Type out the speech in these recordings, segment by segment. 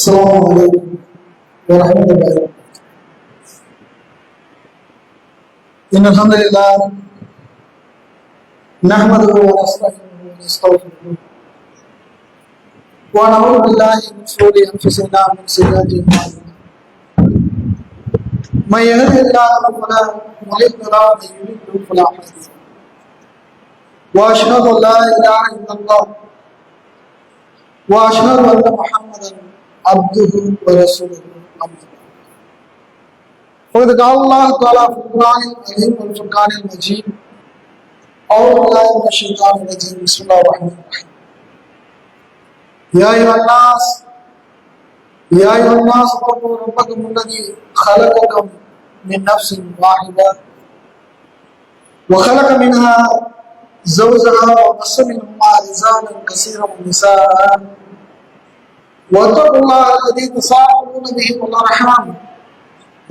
السلام عليكم. ورحمة الله إن الحمد لله نحمده ونستعينه ونستغفره. ونعوذ بالله من شرور أنفسنا ومن سيئات أعمالنا. من يهده الله فلا مضل له ومن يضلل فلا هادي له. وأشهد أن لا إله إلا الله. وأشهد أن محمدا عبده ورسوله بعد فقد قال الله تعالى في القرآن الكريم والفرقان المجيد. أعوذ بالله من الشيطان الرجيم. بسم الله الرحمن الرحيم. يا أيها الناس يا أيها الناس اتقوا ربكم الذي خلقكم من نفس واحدة. وخلق منها زوجها وبص منهما رجالا كثيرا ونساء. واتقوا الله الذي تساءلون به والارحام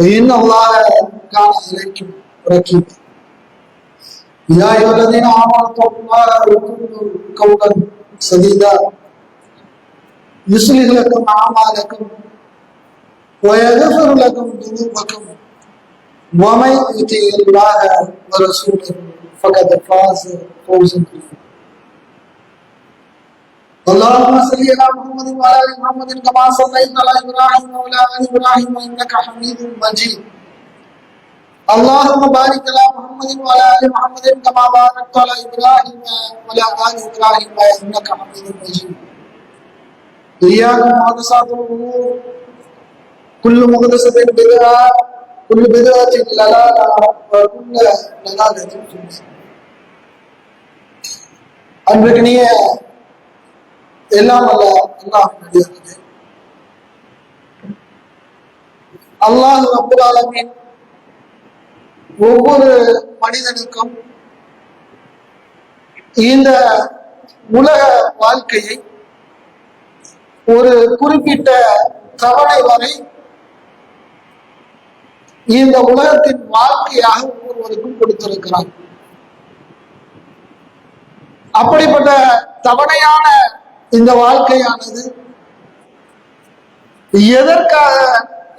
ان الله كان عليكم رقيبا يا ايها الذين امنوا اتقوا الله وقولوا قولا سديدا يصلح لكم اعمالكم ويغفر لكم ذنوبكم ومن يطع الله ورسوله فقد فاز فوزا عظيما اللهم صل على محمد وعلى ال محمد كما صليت على ابراهيم وعلى ال ابراهيم انك حميد مجيد اللهم بارك على محمد وعلى ال محمد كما باركت على ابراهيم وعلى ال ابراهيم انك حميد مجيد اياكم محدثات الامور كل محدثه بدعه كل بدعه ضلاله وكل ضلاله في النار அன்பிற்கினிய எல்லாம் அல்ல அல்லாஹ் நடிகார்களே அல்லாஹ் அப்துல் ஆலமின் ஒவ்வொரு மனிதனுக்கும் இந்த உலக வாழ்க்கையை ஒரு குறிப்பிட்ட தவணை வரை இந்த உலகத்தின் வாழ்க்கையாக ஒவ்வொருவருக்கும் கொடுத்திருக்கிறார். அப்படிப்பட்ட தவணையான இந்த வாழ்க்கையானது எதற்காக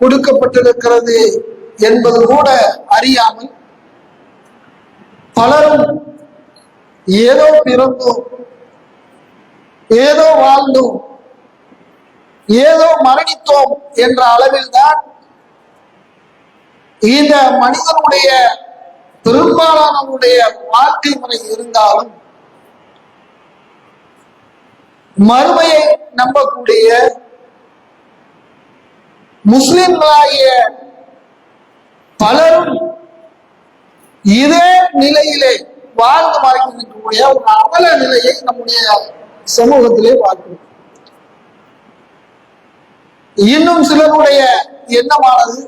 கொடுக்கப்பட்டிருக்கிறது என்பது கூட அறியாமல் பலரும் ஏதோ பிறந்தோம் ஏதோ வாழ்ந்தோம் ஏதோ மரணித்தோம் என்ற அளவில் தான் இந்த மனிதனுடைய பெரும்பாலானவருடைய வாழ்க்கை முறை இருந்தாலும் மறுமையை நம்பக்கூடிய முஸ்லிம்களாகிய பலரும் இதே நிலையிலே வாழ்ந்து மறைக்கக்கூடிய ஒரு அவல நிலையை நம்முடைய சமூகத்திலே பார்க்கிறோம். இன்னும் சிலருடைய எண்ணமானது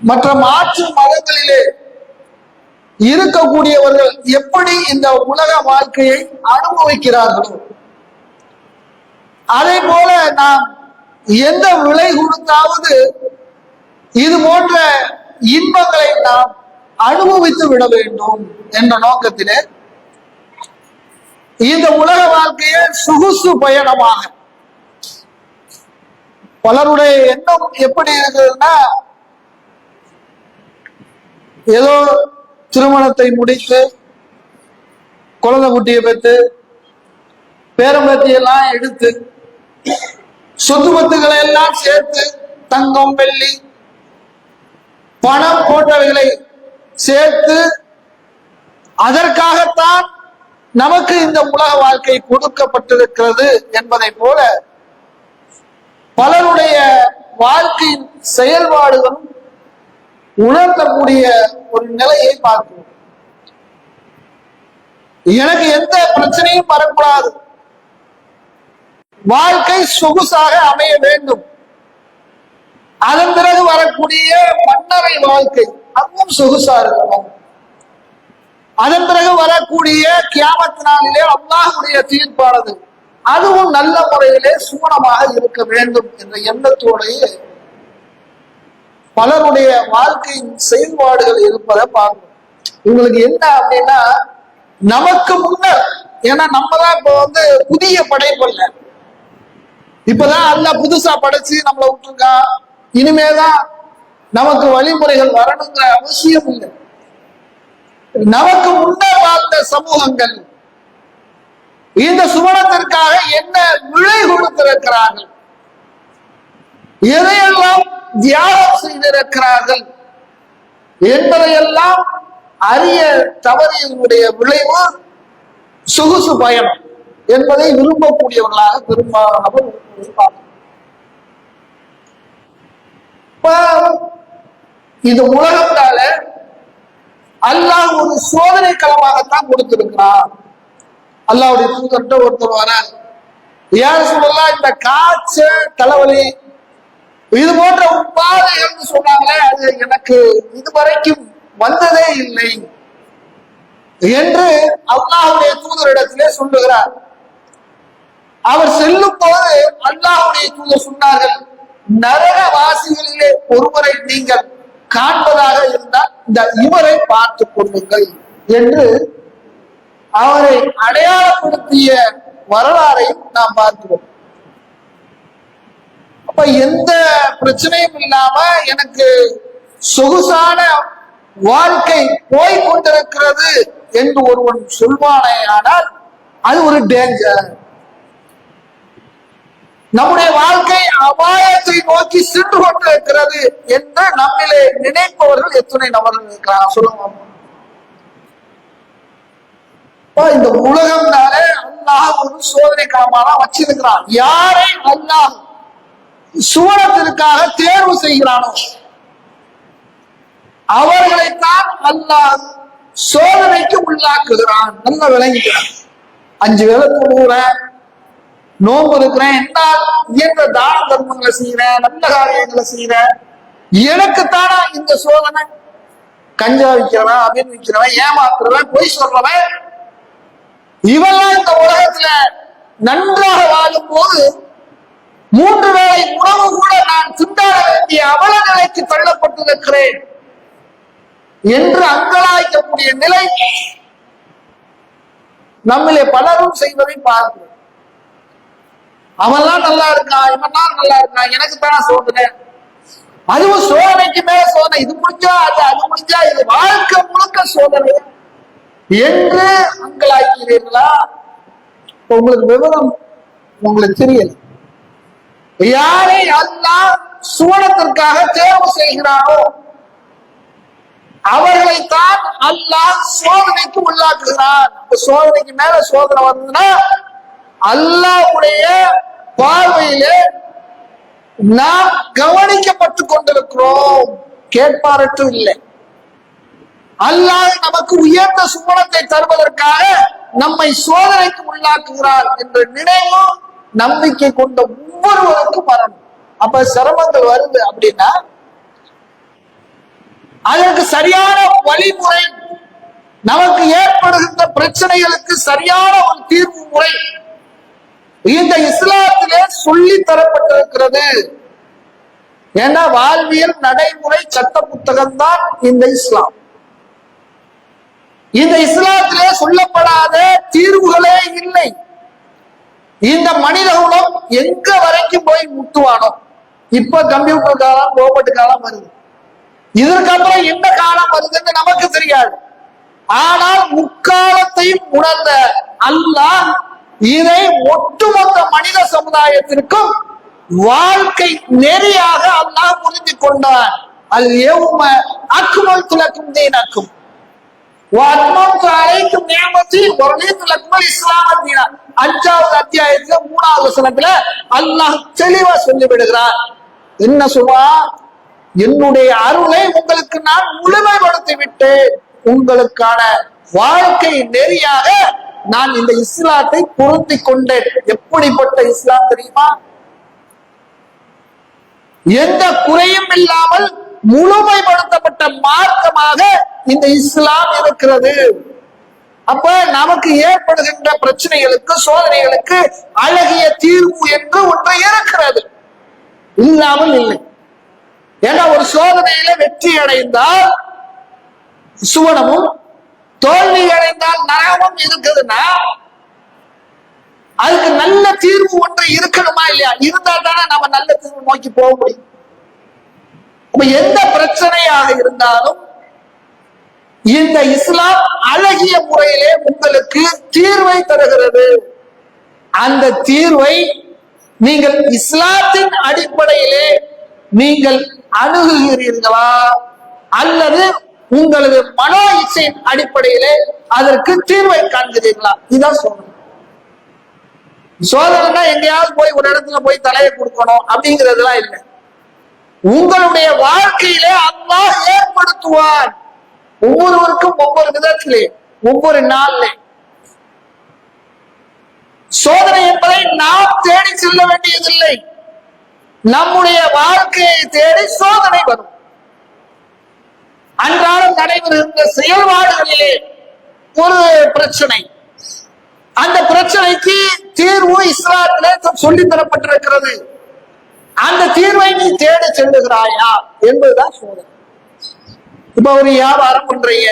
மற்ற மாற்று மதங்களிலே இருக்கக்கூடியவர்கள் எப்படி இந்த உலக வாழ்க்கையை அனுபவிக்கிறார்களோ அதே போல நாம் எந்த விலை கொடுத்தாவது இது போன்ற இன்பங்களை நாம் அனுபவித்து விட வேண்டும் என்ற நோக்கத்திலே இந்த உலக வாழ்க்கையை சொகுசு பயணமாக. பலருடைய எண்ணம் எப்படி இருக்குதுன்னா ஏதோ திருமணத்தை முடித்து குழந்தை குட்டியை பெற்று பேரம்பத்தி எல்லாம் எடுத்து சொத்து பத்துக்களை எல்லாம் சேர்த்து தங்கம் வெள்ளி பணம் போன்றவைகளை சேர்த்து அதற்காகத்தான் நமக்கு இந்த உலக வாழ்க்கை கொடுக்கப்பட்டிருக்கிறது என்பதை போல பலருடைய வாழ்க்கையின் செயல்பாடுகளும் உணர்த்தக்கூடிய ஒரு நிலையை பார்க்கிறோம். எனக்கு எந்த பிரச்சனையும் வரக்கூடாது. வாழ்க்கை சொகுசாக அமைய வேண்டும். அதன் பிறகு வரக்கூடிய மன்னரை வாழ்க்கை அதுவும் சொகுசா இருக்கணும். அதன் பிறகு வரக்கூடிய கியாமத்து நாளிலே அல்லாஹுடைய தீர்ப்பானது அதுவும் நல்ல முறையிலே சூனமாக இருக்க வேண்டும் என்ற எண்ணத்தோடையே பலருடைய வாழ்க்கையின் செயல்பாடுகள் இருப்பதை பார்க்கணும். உங்களுக்கு என்ன அப்படின்னா நமக்கு முன்னர் ஏன்னா நம்ம தான் இப்போ வந்து புதிய படைப்பல்ல இப்பதான் அல்ல புதுசா படைச்சு நம்மளை விட்டுருக்கா. இனிமேதான் நமக்கு வழிமுறைகள் வரணுங்கிற அவசியம் இல்லை. நமக்கு முன்னே வாழ்ந்த சமூகங்கள் இந்த சுவனத்திற்காக என்ன விலை கொடுத்திருக்கிறார்கள்? எதையெல்லாம் தியாகம் செய்திருக்கிறார்கள் என்பதையெல்லாம் அறிய தவறியவனுடைய விளைவு சொகுசு பயணம் என்பதை விரும்பக்கூடியவர்களாக பெரும்பாலானவர் பார்க்கிறோம். இது உலகத்தால அல்லாஹ் ஒரு சோதனை களமாகத்தான் கொடுத்திருக்கிறார் அல்லாவுடைய தூதர்கிட்ட ஒருத்தர் வர ஏன் சொல்லலாம் இந்த காய்ச்சல் தலைவலி இது போன்ற உபாதை என்று சொன்னாங்களே அது எனக்கு இதுவரைக்கும் வந்ததே இல்லை என்று அல்லாஹுடைய தூதரிடத்திலே சொல்லுகிறார். அவர் செல்லும் போது அல்லாஹுடைய தூதர் சொன்னார்கள் நரகவாசிகளிலே ஒருவரை நீங்கள் காண்பதாக இருந்தால் இந்த இவரை பார்த்துக் கொள்ளுங்கள் என்று அவரை அடையாளப்படுத்திய வரலாறையும் நாம் பார்க்கிறோம். அப்ப எந்த பிரச்சனையும் இல்லாம எனக்கு சொகுசான வாழ்க்கை போய் கொண்டிருக்கிறது என்று ஒருவன் சொல்வானே ஆனால் அது ஒரு டேஞ்சர் நம்முடைய வாழ்க்கை அபாயத்தை நோக்கி சென்று கொண்டிருக்கிறது என்று நம்மிலே நினைப்பவர்கள் எத்தனை நபர்கள் இருக்கிறார் சொல்லுங்க. அப்ப இந்த உலகம்னாலே அல்லாஹ் ஒரு சோதனை காலமாக வச்சிருக்கிறான். யாரை அல்லாஹ் சூரத்திற்காக தேர்வு செய்கிறானோ? அவர்களைத்தான் அல்லாஹ் சோதனைக்கு உள்ளாக்குகிறான் நல்ல விளங்குகிறான். அஞ்சு வேலை தொழுகிறேன் நோம்பு இருக்கிறேன் என்ன இயன்ற தான தர்மங்களை செய்யறேன் நல்ல காரியங்களை செய்யறேன் எனக்குத்தானா இந்த சோதனை? கஞ்சா விற்கிறவன் அப்படின்னு விற்கிறவன் ஏமாத்துறவன் பொய் சொல்றவன். இவெல்லாம் இந்த உலகத்துல நன்றாக வாழும் போது மூன்று வேளை உணவு கூட நான் திண்டாட வேண்டிய அவல நிலைக்கு தள்ளப்பட்டிருக்கிறேன். என்று அங்கலாய்க்கக்கூடிய நிலை நம்மளே பலரும் செய்வதை பார்க்கிறோம். அவன்லாம் நல்லா இருக்கான் இவன்லாம் நல்லா இருக்கான் எனக்கு தான் சோதனை. அதுவும் சோதனைக்கு மேல சோதனை. இது முடிஞ்சா அது அது முடிஞ்சா இது வாழ்க்கை முழுக்க சோதனை. என்று அங்கலாய்க்கிறீர்களா? உங்களுக்கு விவரம் உங்களுக்கு தெரியல. யாரை அல்லாஹ் சுவனத்திற்காக தேர்வு செய்கிறானோ அவர்களைத்தான் அல்லாஹ் சோதனைக்கு உள்ளாக்குகிறான் சோதனைக்கு மேல சோதனை வந்ததுன்னா அல்லாஹுடைய பார்வையிலே நாம் கவனிக்கப்பட்டு கொண்டிருக்கிறோம். கேட்பாரட்டும் இல்லை. அல்லாஹ் நமக்கு உயர்ந்த சுமணத்தை தருவதற்காக நம்மை சோதனைக்கு உள்ளாக்குகிறார் என்ற நினைவும் நம்பிக்கை கொண்ட ஒவ்வொருவருக்கும் வரணும். அப்ப சிரமங்கள் வருது அப்படின்னா அதற்கு சரியான வழிமுறை நமக்கு ஏற்படுகின்ற பிரச்சனைகளுக்கு சரியான ஒரு தீர்வு முறை இந்த இஸ்லாத்திலே சொல்லி தரப்பட்டிருக்கிறது. ஏன்னா வாழ்வியல் நடைமுறை சட்ட புத்தகம் தான் இந்த இஸ்லாம். இந்த இஸ்லாத்திலே சொல்லப்படாத தீர்வுகளே இல்லை. இந்த மனித குலம் எங்க வரைக்கும் போய் முட்டுவானோ? இப்ப கம்ப்யூட்டர் காலம் ரோபோட் காலம் வருது. இதற்கப்புறம் என்ன காலம் வருதுன்னு நமக்கு தெரியாது. ஆனால் முக்காலத்தையும் உணர்ந்த அல்லாஹ் இதை ஒட்டுமொத்த மனித சமுதாயத்திற்கும் வாழ்க்கை நெறியாக அல்லாஹ் புரிந்து கொண்டான். அது ஏவும அக்குமல் துலக்கும் தீனக்கும். வத்மத்து அழைக்கும் நியமத்தி ஒரே லக்மல் இஸ்லாம அஞ்சாவது அத்தியாயத்துல மூணாவது வசனத்துல அல்லாஹ் தெளிவா சொல்லி விடுகிறார் என்ன சொல்வா என்னுடைய அருளை உங்களுக்கு நான் முழுமைப்படுத்தி விட்டு உங்களுக்கான வாழ்க்கை நெறியாக நான் இந்த இஸ்லாத்தை பொருத்தி கொண்டேன். எப்படிப்பட்ட இஸ்லாம் தெரியுமா? எந்த குறையும் இல்லாமல் முழுமைப்படுத்தப்பட்ட மார்க்கமாக இந்த இஸ்லாம் இருக்கிறது. அப்ப நமக்கு ஏற்படுகின்ற பிரச்சனைகளுக்கு சோதனைகளுக்கு அழகிய தீர்வு என்று ஒன்று இருக்கிறது. இல்லாமல் இல்லை. ஏன்னா ஒரு சோதனையில வெற்றி அடைந்தால் சுவனமும் தோல்வி அடைந்தால் நரகமும் இருக்குதுன்னா அதுக்கு நல்ல தீர்வு ஒன்று இருக்கணுமா இல்லையா? இருந்தா தானே நம்ம நல்ல தீர்வு நோக்கி போக முடியும். எந்த பிரச்சனையாக இருந்தாலும் இந்த இஸ்லாம் அழகிய முறையிலே உங்களுக்கு தீர்வை தருகிறது. அந்த தீர்வை நீங்கள் இஸ்லாத்தின் அடிப்படையிலே நீங்கள் அணுகுகிறீர்களா? அல்லது உங்களது மனோ இச்சையின் அடிப்படையிலே அதற்கு தீர்வை காண்கிறீர்களா? இதான் சொல்லணும். சோதனைனா எங்கேயாவது போய் ஒரு இடத்துல போய் தலையை கொடுக்கணும் அப்படிங்கிறதுலாம் இல்லை. உங்களுடைய வாழ்க்கையிலே அல்லாஹ் ஏற்படுத்துவார். ஒவ்வொருவருக்கும் ஒவ்வொரு விதத்திலே ஒவ்வொரு நாள்ல. சோதனை என்பதை நாம் தேடி செல்ல வேண்டியதில்லை. நம்முடைய வாழ்க்கையை தேடி சோதனை வரும். அன்றாடம் நடைபெறுகின்ற செயல்பாடுகளிலே ஒரு பிரச்சனை. அந்த பிரச்சனைக்கு தீர்வு இஸ்லாத்திலே சொல்லி தரப்பட்டிருக்கிறது. அந்த தீர்வை நீ தேடி செல்லுகிறாயா என்பதுதான் சோதனை. இப்ப ஒரு வியாபாரம் பண்றீங்க.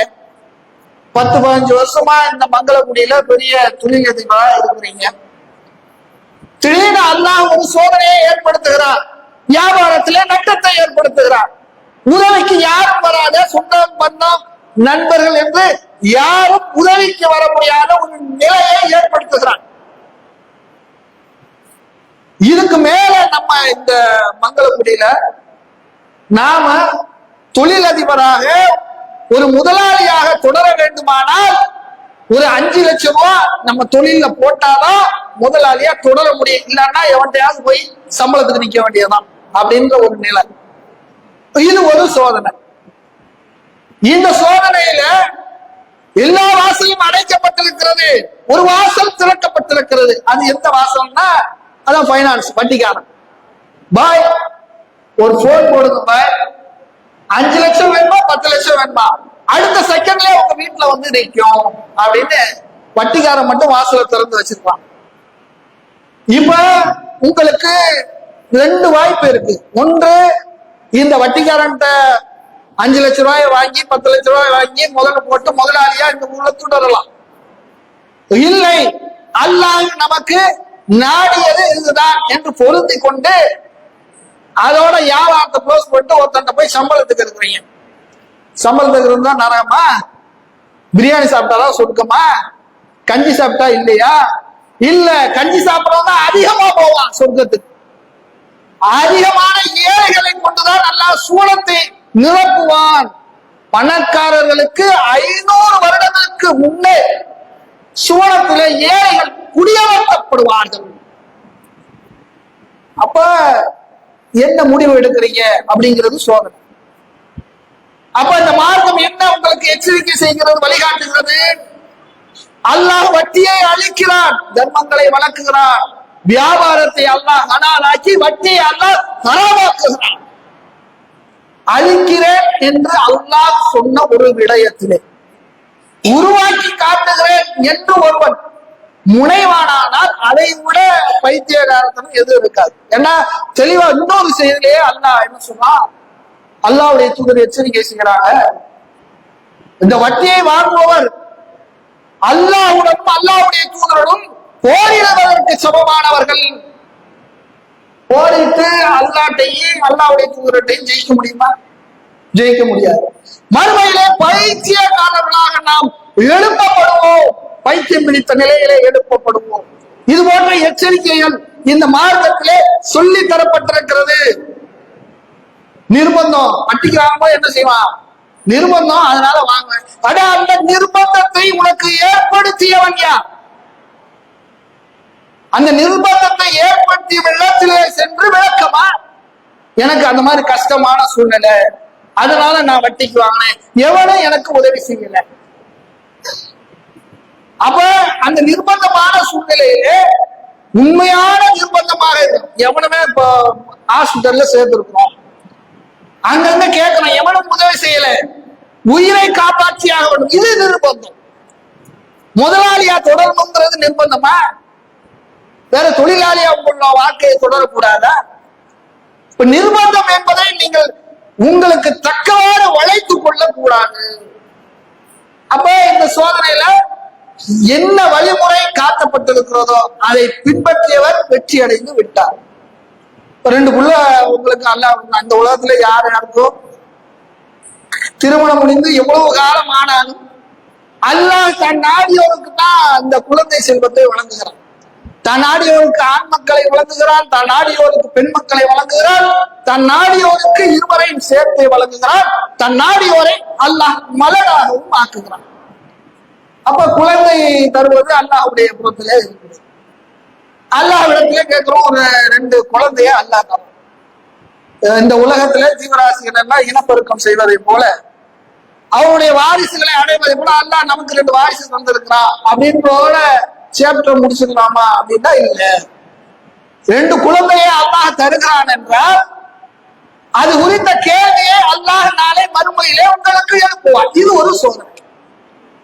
பத்து பதினஞ்சு வருஷமா இந்த மங்களக்குடியில பெரிய தொழிலதிபரா இருக்கிறீங்க. திடீர்னு அல்லாஹ் ஒரு சோதனையை ஏற்படுத்துகிறார். வியாபாரத்துல நட்டத்தை ஏற்படுத்துகிறார். உதவிக்கு யாரும் வராத சொந்தம் பந்தம் நண்பர்கள் என்று யாரும் உதவிக்கு வர முடியாத ஒரு நிலையை ஏற்படுத்துகிறார். இதுக்கு மேல நம்ம இந்த மங்களக்குடியில நாம தொழிலதிபராக ஒரு முதலாளியாக தொடர வேண்டுமானால் ஒரு அஞ்சு லட்சம் ரூபாய் நம்ம தொழில போட்டாதான் முதலாளியா தொடர முடியும். இல்லைன்னா எவன்டையாவது போய் சம்பளத்துக்கு நிக்க வேண்டியதுதான் அப்படின்ற ஒரு நிலை. இது ஒரு சோதனை. இந்த சோதனையில எல்லா வாசலும் அடைக்கப்பட்டிருக்கிறது ஒரு வாசல் திறக்கப்பட்டிருக்கிறது. அது எந்த வாசல்னா அதான் பைனான்ஸ் வட்டிக்காரன். பாய் ஒரு போன் போடுங்க பாய். அஞ்சு லட்சம் வேணுமா பத்து லட்சம் வேணுமா? அடுத்த செகண்ட்லயே உங்க வீட்டுல வந்து நிற்கும் அப்படின்னு வட்டிக்காரன் மட்டும் வாசல திறந்து வச்சிருப்பான். இப்ப உங்களுக்கு ரெண்டு வாய்ப்பு இருக்கு. ஒன்று இந்த வட்டிக்காரன்ட்ட அஞ்சு லட்ச ரூபாய் வாங்கி பத்து லட்சம் ரூபாய் வாங்கி முதல்ல போட்டு முதலாளியா இந்த ஊர்ல தொடரலாம் இல்லை அல்லாஹ் நமக்கு நாடியது இதுதான் என்று பொருந்தி கொண்டு அதோட வியாபாரத்தை க்ளோஸ் பண்ணிட்டு ஒருத்தன்ட்ட போய் சம்பளத்துக்கு இருக்கிறீங்க? சம்பளத்துக்கு இருந்தா நரகமா? பிரியாணி சாப்பிட்டாதான் சொர்க்கமா? கஞ்சி சாப்பிட்டா இல்லையா? இல்ல கஞ்சி சாப்பிடறவங்க அதிகமா போவான் சொர்க்கத்துக்கு. அதிகமான ஏழைகளை கொண்டுதான் நல்லா சூழத்தை நிரப்புவான். பணக்காரர்களுக்கு ஐநூறு வருடங்களுக்கு முன்னே சூழத்திலே ஏழைகள் குடியமர்த்தப்படுவார்கள். அப்ப என்ன முடிவு எடுக்கிறீங்க அப்படிங்கிறது சோதனை. அப்ப இந்த மார்க்கம் என்ன உங்களுக்கு எச்சரிக்கை செய்கிறது வழிகாட்டுகிறது? அல்லாஹ் வட்டியை அழிக்கிறான் தர்மங்களை வளர்க்குகிறான் வியாபாரத்தை அல்லாஹ் ஹலாலாக்கி வட்டியை அல்லாஹ் ஹராமாக்குகிறான் அழிக்கிறேன் என்று அல்லாஹ் சொன்ன ஒரு விடயத்திலே. உருவாக்கி காட்டுகிறேன் என்று ஒருவன் முனைவானானால் அதை விட பைத்தியகாரத்தனம் எதுவும் இருக்காது. ஏன்னா தெளிவா இன்னொரு செய்திலேயே அல்லாஹ் என்ன சொன்னா அல்லாவுடைய தூதர் எச்சரிக்கை செய்கிறாங்க. இந்த வட்டியை வாங்குபவர் அல்லாவுடனும் அல்லாவுடைய தூதருடன் போரிடுவதற்கு சமமானவர்கள். போரிட்டு அல்லாட்டையும் அல்லாவுடைய தூதரட்டையும் ஜெயிக்க முடியுமா? ஜெயிக்க முடியாது. மறுமையிலே பைத்தியக்காரர்களாக நாம் எழுப்பப்படுவோம். பைத்தியம் பிடித்த நிலையிலே எழுப்பப்படுவோம். இது போன்ற எச்சரிக்கைகள் இந்த மார்க்கத்திலே சொல்லி தரப்பட்டிருக்கிறது. நிர்பந்தம். வட்டிக்கு என்ன செய்வான்? நிர்பந்தம். அதனால வாங்க. அட அந்த நிர்பந்தத்தை உனக்கு ஏற்படுத்தியவன் யார்? அந்த நிர்பந்தத்தை ஏற்படுத்தி வெள்ளத்திலே சென்று விளக்கமா? எனக்கு அந்த மாதிரி கஷ்டமான சூழ்நிலை. அதனால நான் வட்டிக்கு வாங்கினேன். எவனும் எனக்கு உதவி செய்யல. அப்ப அந்த நிர்பந்தமான சூழ்நிலையிலே உண்மையான நிர்பந்தமாக இருக்கும் எவனுமே இப்போ ஹாஸ்பிட்டல்ல சேர்ந்திருக்கிறோம் அங்கங்க கேட்கணும் எவனும் உதவி செய்யல. உயிரை காப்பாற்றியாக வேண்டும். இது நிர்பந்தம். முதலாளியா தொடரணுங்கிறது நிர்பந்தமா? வேற தொழிலாளியா உள்ள வாழ்க்கையை தொடரக்கூடாதா? இப்ப நிர்பந்தம் என்பதை நீங்கள் உங்களுக்கு தக்கவாறு வளைத்துக் கொள்ள கூடாது அப்ப இந்த சோதனையில என்ன வழிமுறை காட்டப்பட்டிருக்கிறதோ அதை பின்பற்றியவர் வெற்றி அடைந்து விட்டார் ரெண்டு புள்ள உங்களுக்கு அல்ல அந்த உலகத்துல யார் யாருக்கோ திருமணம் முடிந்து எவ்வளவு காலம் ஆனாலும் அல்லாஹ் தன் நாடியோருக்கு தான் அந்த குழந்தை செல்வத்தை வழங்குகிறான். தன் நாடியோருக்கு ஆண் மக்களை வழங்குகிறான் தன் நாடியோருக்கு பெண் மக்களை வழங்குகிறான் தன் நாடியோருக்கு இருவரையும் சேர்த்து வழங்குகிறான் தன் நாடியோரை அல்லாஹ் மலராகவும் ஆக்குகிறான். அப்ப குழந்தை தருவது அல்லாஹுடைய புறத்திலே இருக்குது. அல்லாஹ்விடத்திலே கேட்கிறோம் ஒரு ரெண்டு குழந்தைய அல்லாஹ் தரும் இந்த உலகத்துல ஜீவராசிகள் எல்லாம் இனப்பெருக்கம் செய்வதை போல அவருடைய வாரிசுகளை அடைவதை போல அல்லாஹ் நமக்கு ரெண்டு வாரிசு தந்திருக்கிறான். அப்படின்றோட சேப்டர் முடிச்சுக்கலாமா அப்படின்னா இல்ல. ரெண்டு குழந்தையை அல்லாஹ் தருகிறான் என்றால் அது குறித்த கேள்வியை அல்லாஹ் நாளை மறுமையிலே உங்களுக்கு எழுப்புவான். இது ஒரு சோதனை.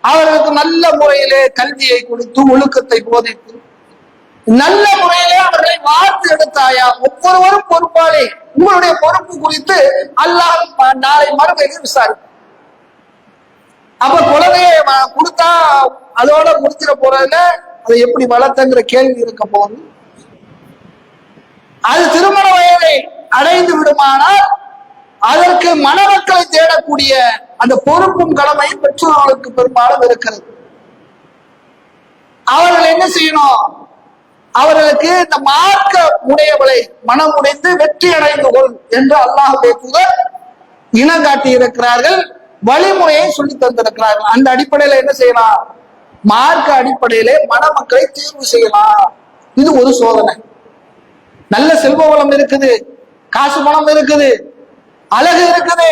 அவர்களுக்கு நல்ல முறையிலே கல்வியை கொடுத்து ஒழுக்கத்தை போதித்து நல்ல முறையிலே அவர்களை வார்த்து எடுத்தாயா? ஒவ்வொருவரும் பொறுப்பாளி. உங்களுடைய பொறுப்பு குறித்து அல்லாஹ் நாளை மறுமையில் விசாரிப்பார். அப்ப குழந்தைய வ- கொடுத்தா அதோட முடிச்சிட போறதுல அதை எப்படி வளர்த்தங்கிற கேள்வி இருக்க போகுது. அது திருமண வயதை அடைந்து விடுமானால் அதற்கு மணமக்களை தேடக்கூடிய அந்த பொறுப்பும் கடமையும் பெற்றோர்களுக்கு பெரும்பாலும் இருக்கிறது. அவர்கள் என்ன செய்யணும்? அவர்களுக்கு இந்த மார்க்க உடையவளை மனம் உடைந்து வெற்றி அடைந்து கொள் என்று அல்லாஹுடைய தூதர் இனம் காட்டி இருக்கிறார்கள் வழிமுறையை சொல்லி தந்திருக்கிறார்கள். அந்த அடிப்படையில என்ன செய்யலாம்? மார்க்க அடிப்படையிலே மணமக்களை தேர்வு செய்யலாம். இது ஒரு சோதனை. நல்ல செல்வ வளம் இருக்குது காசு பணம் இருக்குது அழகு இருக்குது.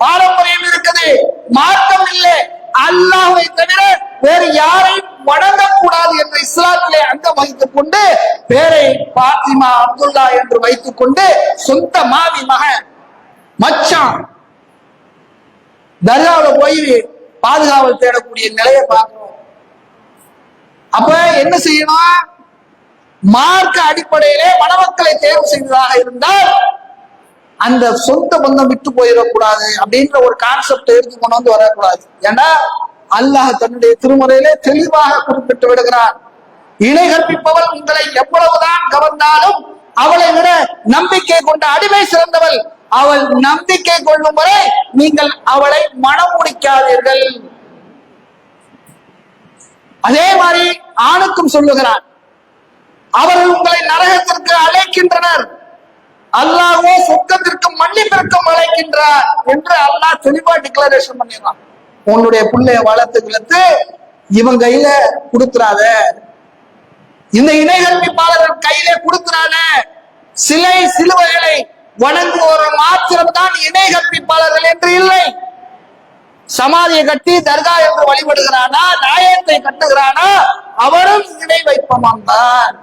பாரம்பரியம் இருக்குது. மார்க்கம் இல்லை. அல்லாஹை தவிர வேறு யாரையும் வணங்கக்கூடாது என்ற இஸ்லாத்திலே அங்கம் வகித்துக் கொண்டு பேரை பாத்திமா அப்துல்லா என்று வைத்துக் கொண்டு சொந்த மாவி மகன் மச்சான் தர்காவுல போய் பாதுகாவல் தேடக்கூடிய நிலையை பார்க்கிறோம் அப்ப என்ன செய்யணும்? மார்க்க அடிப்படையிலே மணமக்களை தேர்வு செய்ததாக இருந்தால் அந்த சொந்த பந்தம் விட்டு போயிடக்கூடாது அப்படின்ற ஒரு கான்செப்ட் எடுத்து கொண்டு வந்து வரக்கூடாது. ஏன்னா அல்லாஹ் தன்னுடைய திருமுறையிலே தெளிவாக குறிப்பிட்டு விடுகிறான் இணை கற்பிப்பவள் உங்களை எவ்வளவுதான் கவர்ந்தாலும் அவளை விட நம்பிக்கை கொண்ட அடிமை சிறந்தவள். அவள் நம்பிக்கை கொள்ளும் வரை நீங்கள் அவளை மனம் முடிக்காதீர்கள். அதே மாதிரி ஆணுக்கும் சொல்லுகிறான். அவர்கள் உங்களை நரகத்திற்கு அழைக்கின்றனர். அல்லாஹ்வோ சொர்க்கத்திற்கு மன்னிப்பிற்கும் அழைக்கின்றார் என்று அல்லாஹ் தெளிவா டிக்ளரேஷன் பண்ணிடுறான். உன்னுடைய பிள்ளைய வளர்த்து கிளத்து இவன் கையில கொடுத்துறாத. இந்த இணைகல்விப்பாளர்கள் கையில கொடுத்துறாத. சிலை சிலுவைகளை வணங்குவோர் மாத்திரம்தான் இணை கற்பிப்பாளர்கள் என்று இல்லை. சமாதியை கட்டி தர்கா என்று வழிபடுகிறானா நாயத்தை கட்டுகிறானா அவரும் இணை வைப்பமான் தான்.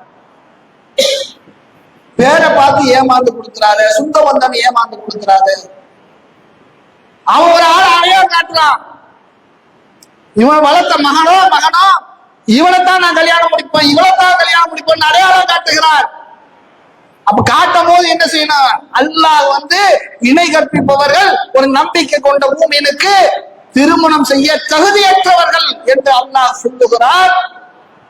பேரை பார்த்து ஏமாந்து கொடுக்கிறாரு சுந்த பந்தம் ஏமாந்து கொடுக்கிறாரு. அவன் ஒரு ஆள் ஆளையோ காட்டுறான். இவன் வளர்த்த மகனோ மகனோ இவனைத்தான் நான் கல்யாணம் முடிப்பேன் இவனைத்தான் கல்யாணம் முடிப்பேன் அடையாளம் காட்டுகிறார். அப்ப காட்டும் போது என்ன செய்யணும்? அல்லாஹ் வந்து இணை கற்பிப்பவர்கள் ஒரு நம்பிக்கை கொண்ட பூமியனுக்கு திருமணம் செய்ய தகுதியற்றவர்கள் என்று அல்லாஹ் சொல்லுகிறார்.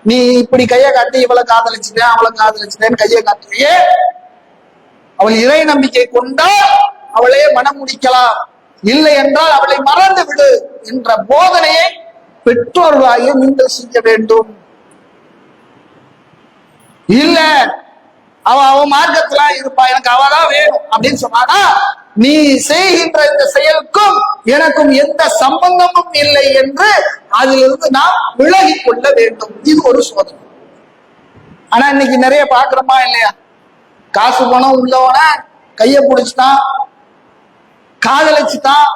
நீ இப்படி கையை காட்டி இவளை காதலிச்சுட்டேன் அவளை காதலிச்சுட்டேன்னு கையை காட்டுறியே அவள் இறை நம்பிக்கை கொண்டால் அவளே மனம் முடிக்கலாம். இல்லை என்றால் அவளை மறந்து விடு என்ற போதனையை பெற்றோர்களாகிய நீங்கள் செய்ய வேண்டும். இல்ல அவ அவ மார்க்கத்துல இருப்பா. எனக்கு அவதான் வேணும் அப்படின்னு சொன்னானா நீ செய்கின்ற இந்த செயலுக்கும் எனக்கும் எந்த சம்பந்தமும் இல்லை என்று அதிலிருந்து நாம் விலகிக் கொள்ள வேண்டும். இது ஒரு சோதனை. ஆனா இன்னைக்கு நிறைய பாக்குறோமா இல்லையா? காசு பணம் உள்ளவன கைய பிடிச்சிட்டான் காதலிச்சுட்டான்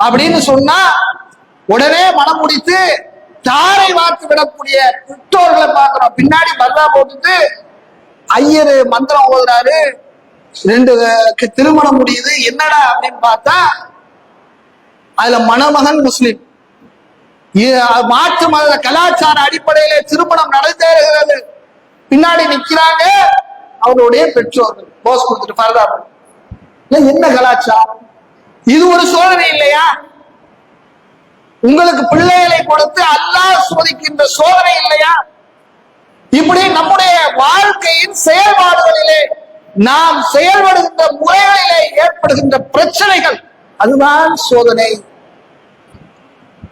அப்படின்னு சொன்னா உடனே மனம் முடித்து தாரை வார்த்து விடக்கூடிய பெற்றோர்களை பார்க்கிறோம் பின்னாடி பர்தா போட்டுட்டு ஐயர் மந்திரம் ஓதுறாரு. ரெண்டு திருமணம் முடியுது. என்னடா அப்படின்னு பார்த்தா அதுல மணமகன் முஸ்லிம். மாற்று மத கலாச்சார அடிப்படையிலே திருமணம் நடந்தேறுகிறது பின்னாடி நிக்கிறாங்க அவருடைய பெற்றோர்கள். போஸ் கொடுத்துட்டு பரதா என்ன கலாச்சாரம்? இது ஒரு சோதனை இல்லையா? உங்களுக்கு பிள்ளைகளை கொடுத்து அல்லாஹ் சோதிக்கின்ற சோதனை இல்லையா? இப்படி நம்முடைய வாழ்க்கையின் செயல்பாடுகளிலே நாம் செயல்படுகின்ற முறைகளிலே ஏற்படுகின்ற பிரச்சனைகள் அதுதான் சோதனை.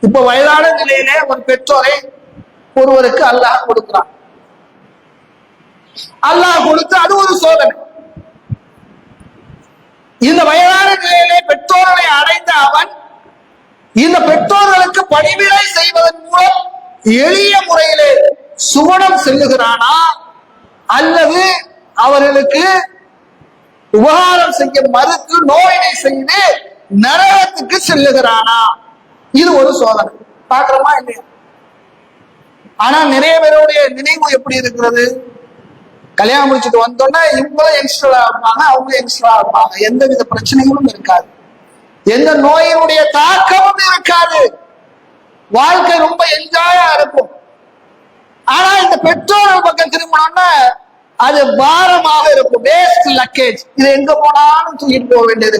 இப்ப வயதான நிலையிலே ஒரு பெற்றோரை ஒருவருக்கு அல்லாஹ் கொடுக்கிறான். அல்லாஹ் கொடுத்து அது ஒரு சோதனை. இந்த வயதான நிலையிலே பெற்றோர்களை அடைந்த அவன் இந்த பெற்றோர்களுக்கு பணிவிடை செய்வதன் மூலம் எளிய முறையிலே சுவனம் செல்லுகிறானா? அல்லது அவர்களுக்கு உபகாரம் செய்ய மறுத்து நோயினை செய்து நரகத்துக்கு செல்லுகிறானா? இது ஒரு சோதனை. பாக்குறோமா இல்லையா? ஆனா நிறைய பேருடைய நினைவு எப்படி இருக்கிறது? கல்யாணம் முடிச்சுட்டு வந்தோடனே இவங்களும் யங்ஸ்டரா இருப்பாங்க அவங்க யங்ஸ்டரா இருப்பாங்க. எந்த வித பிரச்சனைகளும் இருக்காது. எந்த நோயினுடைய தாக்கமும் இருக்காது. வாழ்க்கை ரொம்ப என்ஜாயா இருக்கும். ஆனா இந்த பெற்றோர்கள் பக்கம் திரும்பினோம்னா அது பாரமாக இருக்கும். வேஸ்ட் லக்கேஜ் இது எங்க போனாலும் தூக்கிட்டு போக வேண்டியது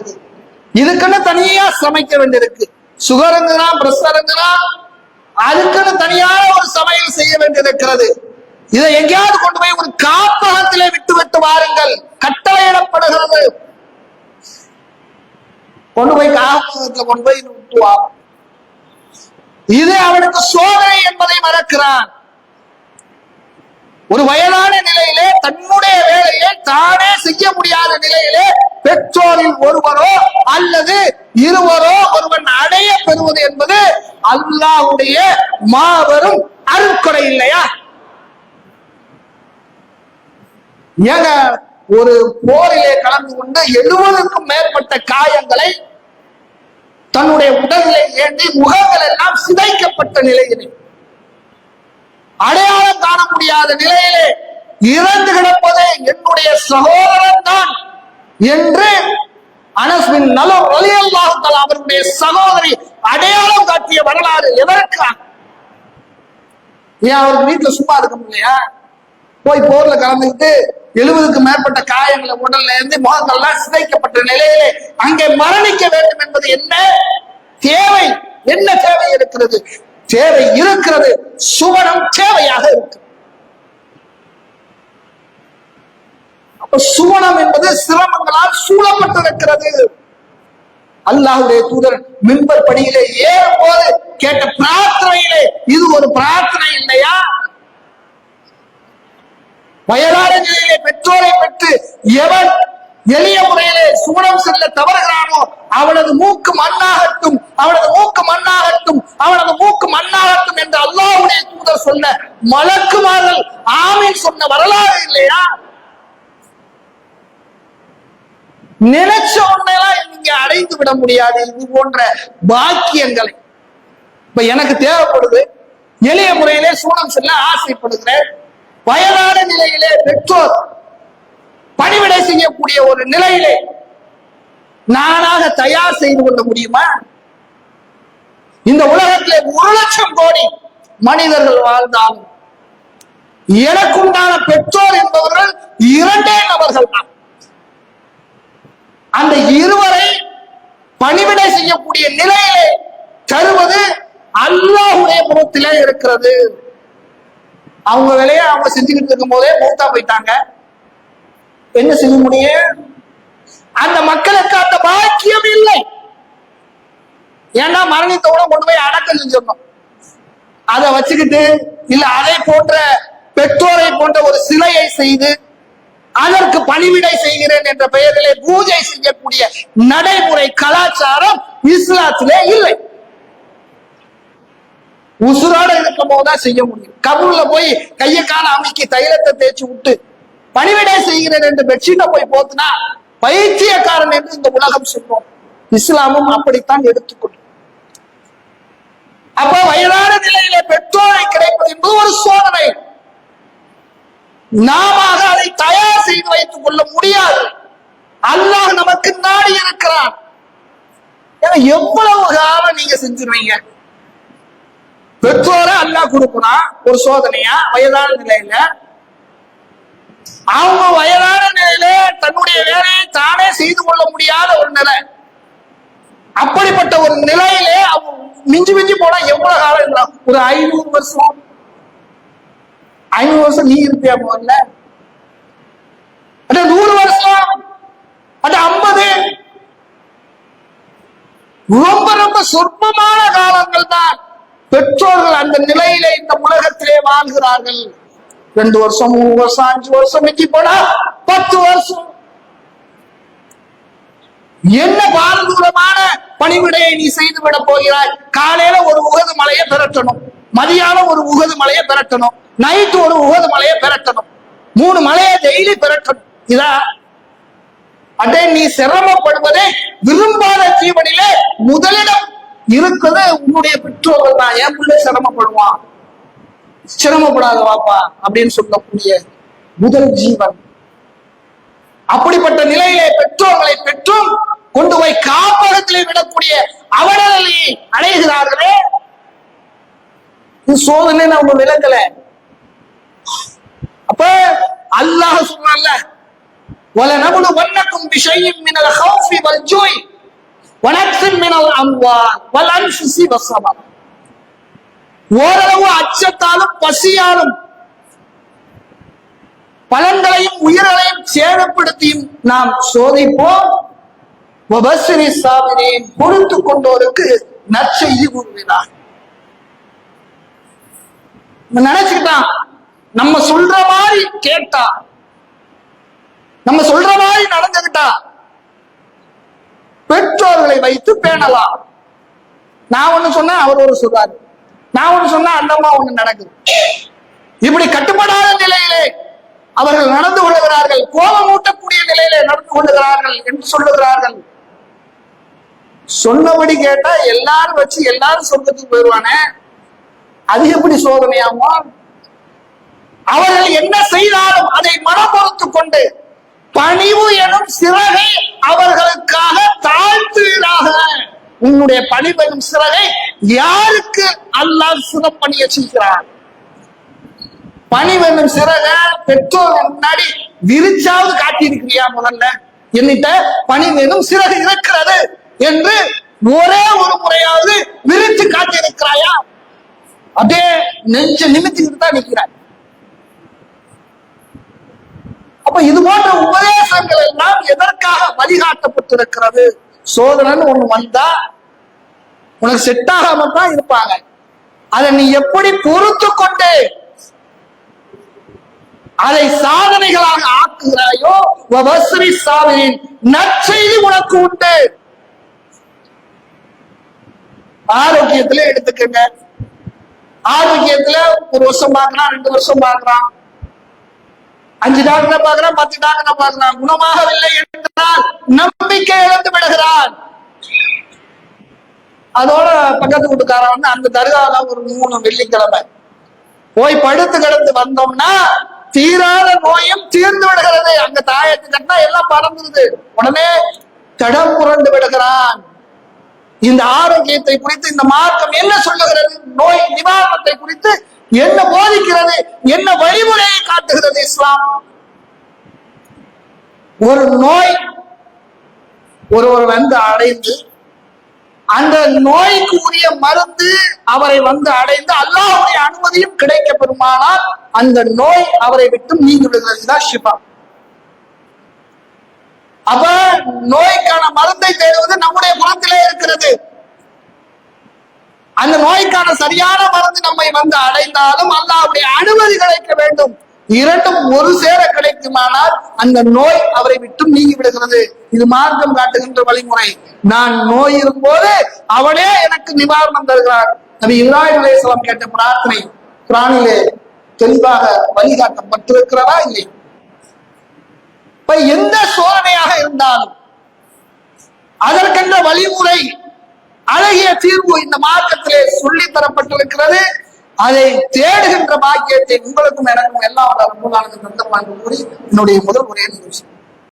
இதுக்குன்னு தனியா சமைக்க வேண்டியிருக்கு சுகர் இருந்துனா அதுக்குன்னு தனியான ஒரு சமையல் செய்ய வேண்டியிருக்கிறது இதை எங்கேயாவது கொண்டு போய் ஒரு காப்பகத்திலே விட்டு விட்டு வாருங்கள். கட்டளையிடப்படுகிறது. கொண்டு போய் காப்பகத்துல கொண்டு போய் விட்டு வா. இது அவனுக்கு சோதனை என்பதை மறக்கிறான். ஒரு வயதான நிலையிலே தன்னுடைய வேலையை தானே செய்ய முடியாத நிலையிலே பெற்றோரில் ஒருவரோ அல்லது இருவரோ ஒருவன் அடைய பெறுவது என்பது அல்லாஹ்வுடைய மாபெரும் அருட்கொடை இல்லையா? ஏங்க ஒரு போரிலே கலந்து கொண்டு எழுபதுக்கும் மேற்பட்ட காயங்களை தன்னுடைய உடலிலே ஏந்தி முகங்கள் எல்லாம் சிதைக்கப்பட்ட நிலையிலே அடையாளம் காண முடியாத நிலையிலே இறந்து கிடப்பது என்னுடைய சகோதரன் தான் என்று அனஸ்வின் நலம் ஒலியல்லாஹால் அவருடைய சகோதரி அடையாளம் காட்டிய வரலாறு எதற்காக ஏன் அவருக்கு வீட்டுல சும்மா இருக்க முடியலையா? போய் போர்ல கலந்துக்கிட்டு எழுபதுக்கு மேற்பட்ட காயங்களை உடல்ல இருந்து முகங்கள்லாம் சிதைக்கப்பட்ட நிலையிலே அங்கே மரணிக்க வேண்டும் என்பது என்ன? தேவை. என்ன தேவை இருக்கிறது? தேவை இருக்கிறது. சுவனம் தேவையாக இருக்கு. அப்ப சுவனம் என்பது சிரமங்களால் சூழப்பட்டிருக்கிறது. அல்லாஹுடைய தூதர் மின்பர் படியிலே ஏறும் போது கேட்ட பிரார்த்தனையிலே இது ஒரு பிரார்த்தனை இல்லையா? வயதான நிலையிலே பெற்றோரை பெற்று எவன் எளிய முறையிலே சுவனம் செல்ல தவறுகிறானோ அவனது மூக்கு மண்ணாகட்டும் அவனது மூக்கு மண்ணாகட்டும் அவனது மூக்கு மண்ணாகட்டும் என்று அல்லாஹுடைய தூதர் சொன்ன மலக்குமார்கள் ஆமீன் சொன்ன வரலாறு இல்லையா? நினைச்ச உடனேலாம் நீங்க அடைந்து விட முடியாது. இது போன்ற பாக்கியங்களை. இப்ப எனக்கு தேவைப்படுது. எளிய முறையிலே சூனம் செல்ல ஆசைப்படுகிறேன். வயதான நிலையிலே பெற்றோர் பணிவிடை செய்யக்கூடிய ஒரு நிலையிலே நானாக தயார் செய்து கொள்ள முடியுமா? இந்த உலகத்திலே ஒரு லட்சம் கோடி மனிதர்கள் வாழ்ந்தாலும் எனக்குண்டான பெற்றோர் என்பவர்கள் இரண்டே நபர்கள் தான். அந்த இருவரை பணிவிடை செய்யக்கூடிய நிலையிலே தருவது அல்லாஹுடைய முகத்திலே இருக்கிறது. அவங்க வேலையை அவங்க செஞ்சுக்கிட்டு இருக்கும் போதே மூத்தா போயிட்டாங்க. என்ன செய்ய முடியும்? அந்த மக்களுக்கு அந்த பாக்கியம் இல்லை. ஏன்னா மரணித்தவுடன் கொண்டு போய் அடக்கம் செஞ்சிடணும்? அதை வச்சுக்கிட்டு இல்ல அதை போன்ற பெற்றோரை போன்ற ஒரு சிலையை செய்து அதற்கு பணிவிடை செய்கிறேன் என்ற பெயரிலே பூஜை செய்யக்கூடிய நடைமுறை கலாச்சாரம் இஸ்லாத்திலே இல்லை. உசுரோட இருக்கும் போதுதான் செய்ய முடியும். கபூர்ல போய் கைய கால அமைக்கி தைலத்தை தேய்ச்சி விட்டு பணிவிடை செய்கிறேன் என்று பெட்ஷீட்டை போய் போத்துனா பைத்தியக்காரன் என்று இந்த உலகம் சொல்லும். இஸ்லாமும் அப்படித்தான் எடுத்துக்கொள்ளும். அப்ப வயதான நிலையிலே பெற்றோரை கிடைப்பது என்பது ஒரு சோதனை. நாம அதை தயார் செய்து வைத்துக் கொள்ள முடியாது. அல்லாஹ் நமக்கு நாடி இருக்கிறான். ஏன்னா எவ்வளவு காலம் நீங்க செஞ்சிருவீங்க? பெற்றோரை அல்லாஹ் கொடுக்கணும் ஒரு சோதனையா? வயதான நிலையில அவங்க வயதான நிலையில தன்னுடைய வேலையை தானே செய்து கொள்ள முடியாத ஒரு நிலை. அப்படிப்பட்ட ஒரு நிலையிலே அவன் மிஞ்சி மிஞ்சி போனா எவ்வளவு காலம் இருக்கலாம்? ஒரு ஐநூறு வருஷம். ஐநூறு வருஷம் நீ இருப்பியா முதல்ல? அட நூறு வருஷம். அட ஐம்பது. ரொம்ப ரொம்ப சொற்பமான காலங்கள் தான். பெற்றோர்கள் அந்த நிலையிலே இந்த உலகத்திலே வாழ்கிறார்கள். ரெண்டு வருஷம் மூணு வருஷம் அஞ்சு வருஷம் மிக்கி போனா பத்து வருஷம். என்ன பாரதூரமான பணிவிடையை நீ செய்து விட போகிறாய்? காலையில ஒரு உகது மலையை பெரட்டணும் மதியானம் ஒரு உகது மலையை பெறட்டணும். நைட்டு ஒரு உகது மலையை பெறட்டணும். மூணு மலையை டெய்லி பெறட்டணும். இதா அடே நீ சிரமப்படுவதே விரும்பாத ஜீவனிலே முதலிடம் இருக்கிறது உன்னுடைய பெற்றோர்கள் தான். என் பிள்ளை சிரமப்படுவான். சிரமப்படாத வாப்பா அப்படின்னு சொல்லக்கூடிய முதல் ஜீவன் அப்படிப்பட்ட நிலையிலே பெற்றோர்களை பெற்றும் கொண்டு போய் காப்பகத்திலே விடக்கூடிய அவலநிலையை அடைகிறார்களே இது சோதனை அவங்க விளங்கல அப்ப அல்லாஹ் சொன்னான்ல وَلَنَبْلُوَنَّكُمْ بِشَيْءٍ مِنَ الْخَوْفِ وَالْجُوعِ وَنَقْصٍ مِنَ الْأَمْوَالِ وَالْأَنْفُسِ وَالثَّمَرَاتِ ஓரளவு அச்சத்தாலும் பசியாலும் பலன்களையும் உயிர்களையும் சேதப்படுத்தியும் நாம் சோதிப்போம். வபஸ்ரி சாவினையும் பொறுத்து கொண்டோருக்கு நற்செய்தி கூறுகிறார். நினைச்சுக்கிட்டான் நம்ம சொல்ற மாதிரி கேட்டா நம்ம சொல்ற மாதிரி நடந்துகிட்டா பெற்றோர்களை வைத்து பேணலாம். நான் ஒண்ணு சொன்னேன் அவர் ஒரு சொல்றாரு. நான் ஒண்ணு சொன்னா அந்தம்மா ஒண்ணு நடக்குது. இப்படி கட்டுப்படாத நிலையிலே அவர்கள் நடந்து கொள்ளுகிறார்கள் கோபம் ஊட்டக்கூடிய நிலையிலே நடந்து கொள்ளுகிறார்கள் என்று சொல்லுகிறார்கள். சொன்னபடி கேட்டா எல்லாரும் வச்சு எல்லாரும் சொர்க்கத்துக்கு போயிடுவானே அது எப்படி சோதனையாமோ அவர்கள் என்ன செய்தாலும் அதை மனப்பொறுத்து கொண்டு பணிவு எனும் சிறகை அவர்களுக்காக தாழ்த்துகிறார்கள் உன்னுடைய பணி பெறும் சிறகை யாருக்கு அல்லாஹ் சிறப்பணிய செய்கிறார் பணி வேணும் சிறக பெற்றோர் முன்னாடி விரிச்சாவது காட்டியிருக்கிறியா முதல்ல? என்னிட்ட பணி வேணும் சிறகு இருக்கிறது என்று ஒரே ஒரு முறையாவது விரித்து காட்டியிருக்கிறாயா? அப்படியே நெஞ்ச நிமித்திக்கிட்டு தான் நிற்கிறாய் அப்ப இது போன்ற உபதேசங்கள் எல்லாம் எதற்காக வழிகாட்டப்பட்டிருக்கிறது? சோதனைன்னு ஒண்ணு வந்தா உனக்கு செட் ஆகாம தான் இருப்பாங்க. அதை நீ எப்படி பொறுத்து கொண்டு அதை சாதனைகளாக ஆக்குகிறாயோ வசரி சாவினின் நற்செய்தி உனக்கு உண்டு. ஆரோக்கியத்துல எடுத்துக்கங்க. ஆரோக்கியத்துல ஒரு வருஷம் பார்க்கறான் ரெண்டு வருஷம் பார்க்கறான் அஞ்சு டாக்டரை பார்க்கறான் பத்து டாக்டரை பார்க்கறான். குணமாகவில்லை என்றால் நம்பிக்கை இழந்து விடுகிறான். அதோட பக்கத்து வீட்டுக்காரன் வந்து அந்த தர்கால ஒரு மூணு வெள்ளிக்கிழமை. போய் படுத்து கிடந்து வந்தோம்னா தீராத நோயும் தீர்ந்து விடுகிறது. அங்க தாயத்து கட்டினா எல்லாம் பறந்துருது. உடனே தடம் புரண்டு விடுகிறான். இந்த ஆரோக்கியத்தை குறித்து இந்த மார்க்கம் என்ன சொல்லுகிறது? நோய் நிவாரணத்தை குறித்து என்ன போதிக்கிறது? என்ன வழிமுறையை காட்டுகிறது இஸ்லாம்? ஒரு நோய் ஒருவர் வந்து அடைந்து அந்த நோய்க்கு உரிய மருந்து அவரை வந்து அடைந்து அல்லாஹுடைய அனுமதியும் கிடைக்க பெறுமானால் அந்த நோய் அவரை விட்டு நீங்கி விடுகிறதுதான் ஷிபா அப்ப நோய்க்கான மருந்தை தேடுவது நம்முடைய புறத்திலே இருக்கிறது. அந்த நோய்க்கான சரியான மருந்து நம்மை வந்து அடைந்தாலும் அல்லாவுடைய அனுமதி கிடைக்க வேண்டும். இரண்டும் ஒரு சேர கிடைக்குமானால் அந்த நோய் அவரை விட்டும் நீங்கி விடுகிறது. இது மார்க்கம் காட்டுகின்ற வழிமுறை. நான் நோய் இருக்கும்போது அவனே எனக்கு நிவாரணம் தருகிறார் நபி இப்ராஹிம் அலைஹிஸ்ஸலாம் கேட்ட பிரார்த்தனை குரானிலே தெளிவாக வழிகாட்டப்பட்டிருக்கிறதா இல்லை? இப்ப எந்த சோதனையாக இருந்தாலும் அதற்கென்ற வழிமுறை அழகிய தீர்வு இந்த மார்க்கத்திலே சொல்லி தரப்பட்டிருக்கிறது. அதை தேடுகின்ற பாக்கியத்தை உங்களுக்கும் எனக்கும் எல்லா வல்ல கூறி என்னுடைய முதல் உரையை